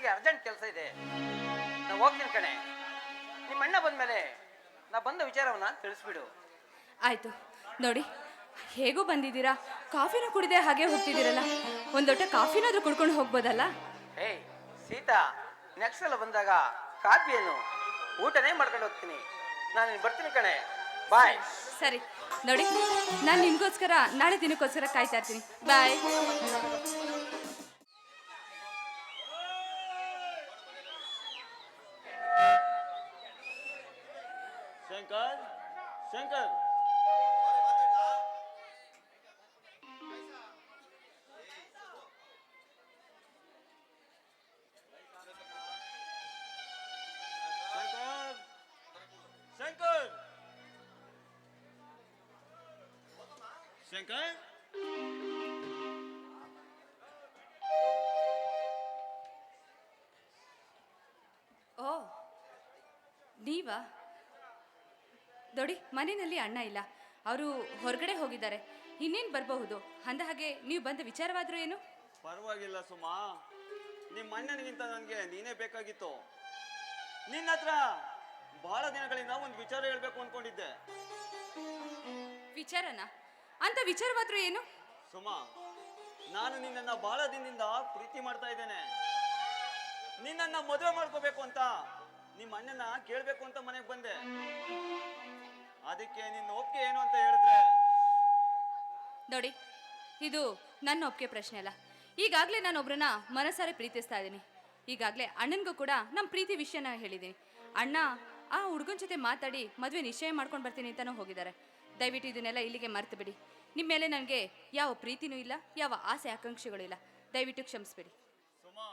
ನನಗೆ ಅರ್ಜೆಂಟ್ ಕೆಲಸ ಇದೆ. ನಾ ಹೋಗ್ತೀನಿ ಕಣೆ. ನಿಮ್ಮ ಅಣ್ಣ ಬಂದಮೇಲೆ ನಾ ಬಂದ ವಿಚಾರವನ್ನ ತಿಳಿಸ್ಬಿಡು. ಆಯ್ತು. ನೋಡಿ ಹೇಗೂ ಬಂದಿದ್ದೀರಾ? ಕಾಫಿನ ಕುಡಿದೆ ಹಾಗೆ ಹೋಗ್ತಿದ್ದೀರಲ್ಲ. ಒಂದೊಟ್ಟೆ ಕಾಫಿನಾದ್ರೂ ಕುಡ್ಕೊಂಡು ಹೋಗ್ಬೋದಲ್ಲ? ಏಯ್ ಸೀತಾ ನೆಕ್ಸ್ಟ್ ಸಲ ಬಂದಾಗ ಕಾಫಿ ಏನು? ಊಟನೇ ಮಾಡ್ಕೊಂಡು ಹೋಗ್ತೀನಿ. ನಾನು ಬರ್ತೀನಿ ಕಣೆ. ಬಾಯ್ ಸರಿ. ನೋಡಿ ನಾನು ನಿಮಗೋಸ್ಕರ ನಾಳೆ ದಿನಕ್ಕೋಸ್ಕರ ಕಾಯ್ತಾ ಇರ್ತೀನಿ. ಬಾಯ್ ಶಂಕರ್ ಶಂಕರ್ ಶಂಕರ್ ಶಂಕರ್ ಶಂಕರ್ ಓ ನೀವಾ ನೋಡಿ ಮನೆಯಲ್ಲಿ ಅಣ್ಣ ಇಲ್ಲ. ಅವರು ಹೊರಗಡೆ ಹೋಗಿದ್ದಾರೆ. ಇನ್ನೇನು ಬರಬಹುದು? ಅಂದ ಹಾಗೆ ನೀವು ಬಂದ ವಿಚಾರವಾದರೂ ಏನು? ಪರವಾಗಿಲ್ಲ ಸುಮಾ. ನಿಮ್ಮ ಅಣ್ಣನಿಗಿಂತ ನನಗೆ ನೀನೇ ಬೇಕಾಗಿತ್ತು. ನಿನ್ನ ಹತ್ರ ಬಹಳ ದಿನಗಳಿಂದ ಒಂದು ವಿಚಾರ ಹೇಳಬೇಕು ಅನ್ಕೊಂಡಿದ್ದೆ. ವಿಚಾರನ? ಅಂತ ವಿಚಾರವಾದರೂ ಏನು? ಸುಮಾ ನಾನು ನಿನ್ನನ್ನ ಬಹಳ ದಿನದಿಂದ ಪ್ರೀತಿ ಮಾಡ್ತಾ ಇದ್ದೇನೆ. ನಿನ್ನನ್ನ ಮದುವೆ ಮಾಡ್ಕೋಬೇಕು ಅಂತ ನಿಮ್ಮ ಅಣ್ಣನ ಕೇಳಬೇಕು ಅಂತ ಮನೆಗೆ ಬಂದೆ. ಅದಕ್ಕೆ ನಿನ್ನ ಒಪ್ಪಿಗೆ ಏನು ಅಂತ ಹೇಳಿದ್ರೆ? ನೋಡಿ ಇದು ನನ್ನ ಒಪ್ಪಿಗೆ ಪ್ರಶ್ನೆ ಅಲ್ಲ. ಈಗಾಗಲೇ ನಾನು ಒಬ್ರನ್ನ ಮನಸಾರೆ ಪ್ರೀತಿಸ್ತಾ ಇದ್ದೀನಿ. ಈಗಾಗಲೇ ಅಣ್ಣನಿಗೂ ಕೂಡ ನಮ್ಮ ಪ್ರೀತಿ ವಿಷಯನ ಹೇಳಿದ್ದೀನಿ. ಅಣ್ಣ ಆ ಹುಡುಗನ ಜೊತೆ ಮಾತಾಡಿ ಮದುವೆ ನಿಶ್ಚಯ ಮಾಡ್ಕೊಂಡು ಬರ್ತೀನಿ ಅಂತಲೂ ಹೋಗಿದ್ದಾರೆ. ದಯವಿಟ್ಟು ಇದನ್ನೆಲ್ಲ ಇಲ್ಲಿಗೆ ಮರ್ತು ಬಿಡಿ. ನಿಮ್ಮ ಮೇಲೆ ನನಗೆ ಯಾವ ಪ್ರೀತಿನೂ ಇಲ್ಲ ಯಾವ ಆಸೆ ಆಕಾಂಕ್ಷೆಗಳು ಇಲ್ಲ. ದಯವಿಟ್ಟು ಕ್ಷಮಿಸ್ಬಿಡಿ. ಸುಮಾ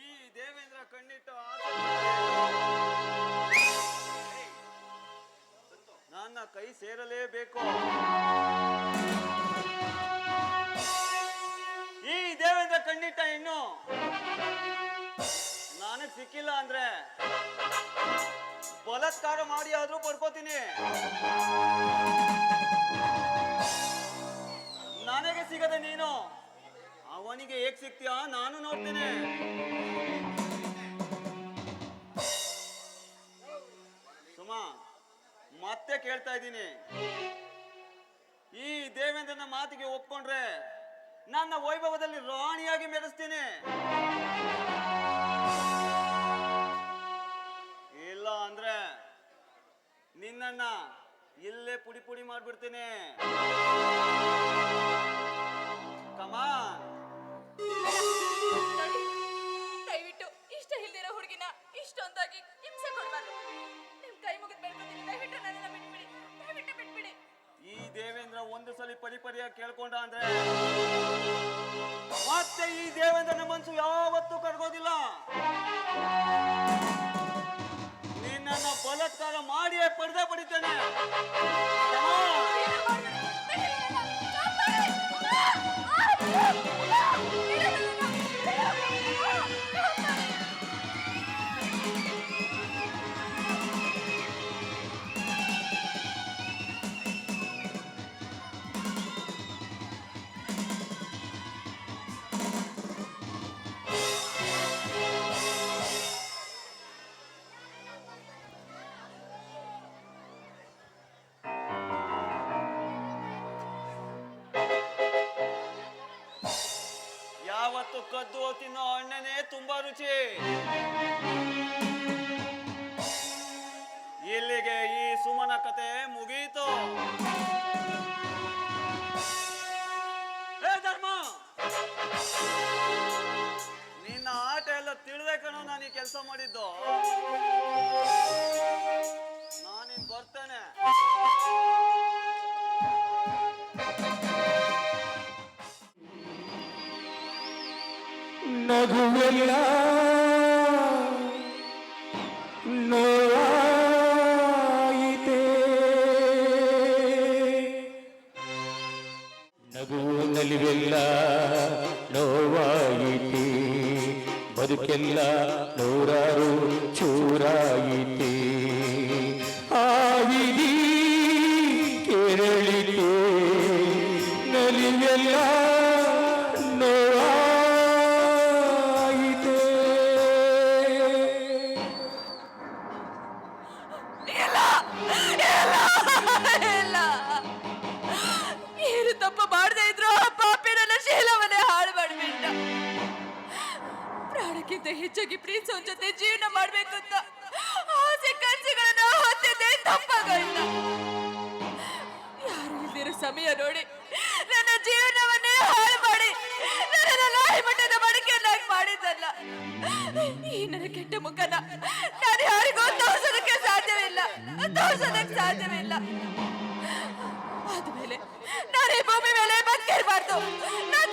ಈ ದೇವೇಂದ್ರ ಕಣ್ಣಿಟ್ಟು ನನ್ನ ಕೈ ಸೇರಲೇಬೇಕು. ಈ ದೇವೇಂದ್ರ ಕಣ್ಣಿಟ್ಟ ಇನ್ನು ನಾನು ಸಿಕ್ಕಿಲ್ಲ ಅಂದ್ರೆ ಬಲತ್ಕಾರ ಮಾಡಿ ಆದ್ರೂ ಪಡ್ಕೋತೀನಿ. ನನಗೆ ಸಿಗದೆ ನೀನು, ಅವನಿಗೆ ಹೇಗ್ ಸಿಗ್ತೀಯಾ ನಾನು ನೋಡ್ತೀನಿ. ಸುಮಾ ಮತ್ತೆ ಕೇಳ್ತಾ ಇದ್ದೀನಿ. ಈ ದೇವೇಂದ್ರನ ಮಾತಿಗೆ ಒಪ್ಕೊಂಡ್ರೆ ನನ್ನ ವೈಭವದಲ್ಲಿ ರಾಣಿಯಾಗಿ ಮೆರೆಸ್ತೀನಿ. ಇಲ್ಲ ಅಂದ್ರೆ ನಿನ್ನ ಇಲ್ಲೇ ಪುಡಿ ಪುಡಿ ಮಾಡ್ಬಿಡ್ತೀನಿ. ಕಮಾನ್ ಒಂದು ಪರಿಯಾಗಿ ಕೇಳ್ಕೊಂಡ ಅಂದ್ರೆ, ಮತ್ತೆ ಈ ದೇವೇಂದ್ರನ ಮನಸ್ಸು ಯಾವತ್ತೂ ಕರ್ಗೋದಿಲ್ಲ. ನಿನ್ನ ಬಲತ್ಕಾರ ಮಾಡಿಯೇ ಪಡೆದೇ ಪಡಿತೇನೆ. ಯಾವತ್ತು ಕದ್ದು ತಿನ್ನೋ ಅಣ್ಣನೇ ತುಂಬಾ ರುಚಿ. ನಗುವೆಲ್ಲ ನೋವಾಯಿತೆ ನಗುವು ನಲಿವೆಲ್ಲ ನೋವಾಯಿತೆ ಬದುಕೆಲ್ಲ ನೂರಾರು ಚೂರಾಯಿತೆ ಆವಿದಿ ಕೆರಳಿತೆ ನಲಿವೆಲ್ಲ ತಪ್ಪು ಮಾಡದೇ ಇದ್ರು, ಆ ಪಾಪಿ ನನ್ನ ಶೀಲವನ್ನೇ ಹಾಳು ಮಾಡಿಬಿಟ್ಟ. ಪ್ರಾಣಕ್ಕಿಂತ ಹೆಚ್ಚಾಗಿ ಪ್ರೀತಿಸೋನ್ ಜೊತೆ ಜೀವನ ಮಾಡ್ಬೇಕು ಅಂತ ಆಸೆ ಕನಸುಗಳನ್ನ ಹೊತ್ತಿದ್ದೆ ತಪ್ಪಾಗೋಯ್ತ. ಯಾರು ಇಲ್ದಿರೋ ಸಮಯ ನೋಡಿ, ನನ್ನ ಜೀವನವನ್ನೇ ಹಾಳು ಮಾಡಿ ನನ್ನ ಲಾಯಿ ಮಠದ ಮಡಿಕೆಯನ್ನಾಗಿ ಮಾಡಿದ್ದಲ್ಲ. ಈ ನನ್ನ ಕೆಟ್ಟ ಮುಖನ ನಾನು ಯಾರಿಗೂ ತೋರಿಸೋದಕ್ಕೆ ಸಾಧ್ಯವಿಲ್ಲ. ತೋರಿಸೋದಕ್ಕೆ ಸಾಧ್ಯವಿಲ್ಲ. ನಾನು ಈ ಭೂಮಿ ಮೇಲೆ ಬದುಕಿರ್ಬಾರ್ದು ನಾನು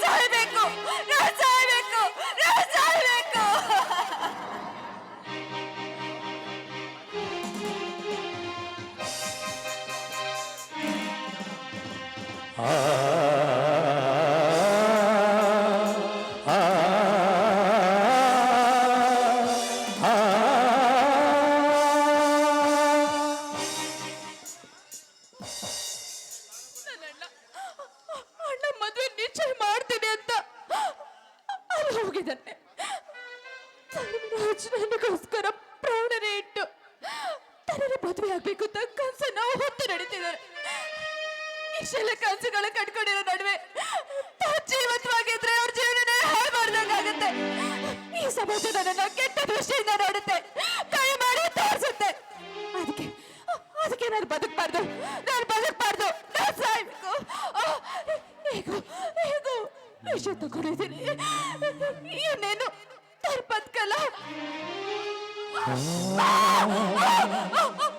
ನನಗೋಸ್ಕರ ಪ್ರಾಣನೇ ಇಟ್ಟು ತನ್ನ ಮದುವೆ ಆಗ್ಬೇಕು ಅಂತ ಕನಸನ್ನ ಹೊತ್ತು ನಡೀತಿದ್ದಾರೆ. ಇಷ್ಟೆಲ್ಲ ಕನಸುಗಳು ಕಟ್ಕೊಂಡಿರೋ ನಡುವೆ ತಾವು ಜೀವಂತವಾಗಿದ್ರೆ ಅವ್ರ ಜೀವನ ಹಾಳು ಮಾಡ್ದಂಗಾಗುತ್ತೆ. ಈ ಸಮಾಜ ನನ್ನ ಕೆಟ್ಟ ದೃಷ್ಟಿಯಿಂದ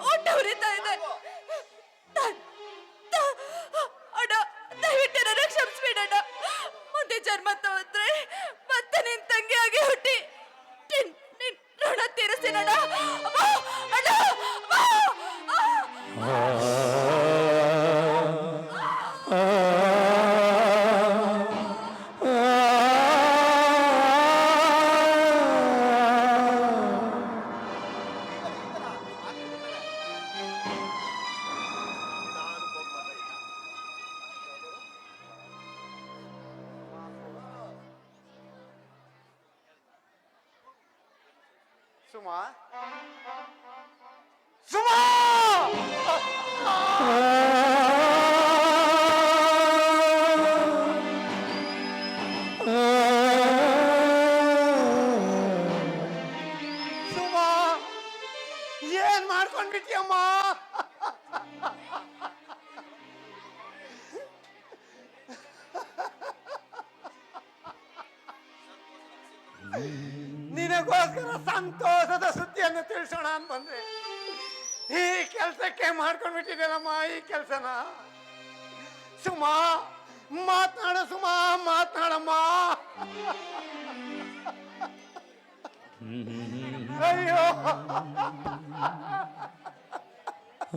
ಹೊಟ್ಟೆ ಉರಿತಾ ಇದೆ ನಾನ್- ತ- ಅಣ್ಣ, ದಯವಿಟ್ಟು ನನ್ನ ಕ್ಷಮಿಸ್ಬಿಡಣ್ಣ. ಜನ್ಮ ತಗೊಂಡ್ರೆ ಮತ್ತೆ ನಿನ್ ತಂಗಿಯಾಗಿ ಹುಟ್ಟಿ ನಿನ್ ಋಣ ತೀರಿಸ್ತೀನಣ್ಣ ಸುಮಾ ಸುಮಾ ಸುಮಾ ಏನ್ ಮಾಡ್ಕೊಂಡ್ಬಿಟ್ಟಿಯಮ್ಮ ನಿನಗೋಸ್ಕರ ಸಂತೋಷದ ಸುದ್ದಿಯನ್ನು ತಿಳಿಸೋಣ ಅಂತ ಬಂದ್ರೆ ಈ ಕೆಲಸಕ್ಕೆ ಮಾಡ್ಕೊಂಡ್ಬಿಟ್ಟಿದ್ದೇನಮ್ಮ, ಈ ಕೆಲಸನ. ಸುಮಾ, ಮಾತನಾಡ ಸುಮಾ, ಮಾತನಾಡಮ್ಮ. ಅಯ್ಯೋ. ಆ.